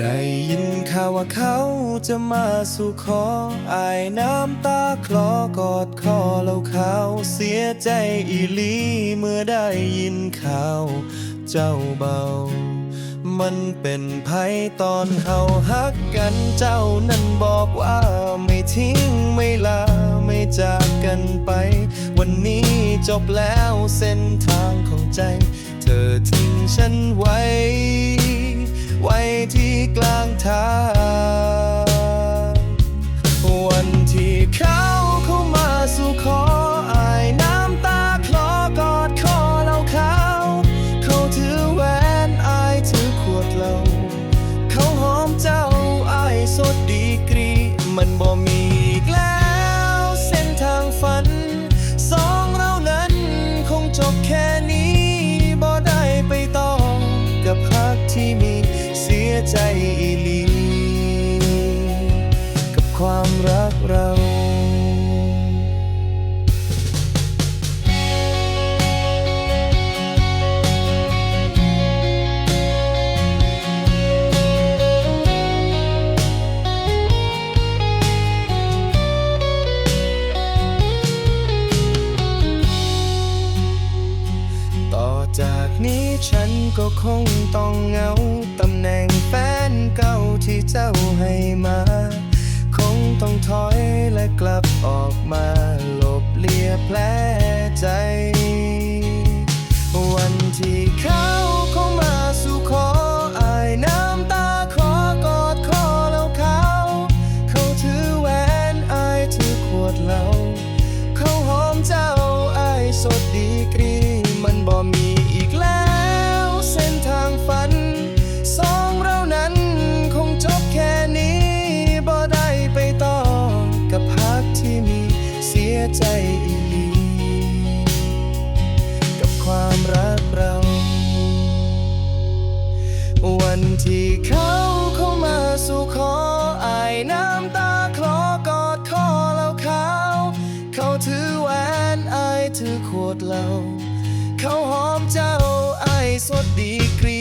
ได้ยินข่าวว่าเขาจะมาสู่ขออายน้ำตาคลอกอดคอแล้วเขาเสียใจอีลีเมื่อได้ยินข่าวเจ้าเบา มันเป็นภัยตอนเฮาฮักกันเจ้านั้นบอกว่าไม่ทิ้งไม่ลาไม่จากกันไป วันนี้จบแล้วเส้นทางของใจ เธอทิ้งฉันไว้ไว้ ที่กลางทาง ใจอีลีกับความรักเราต่อจากนี้ฉันก็คงต้องเหงาตำแหน่ง ที่เจ้าให้มา คงต้องถอยและกลับออกมาหลบเลียแผลใจ วันที่เขาเข้า ความรักเรา วันที่เขาเข้ามาสู่ขออายน้ำตาคลอกอดคอแล้วเขาเขาถือแหวนอายถือขวดเหล้าเขาหอมเจ้าอายสดดีกรี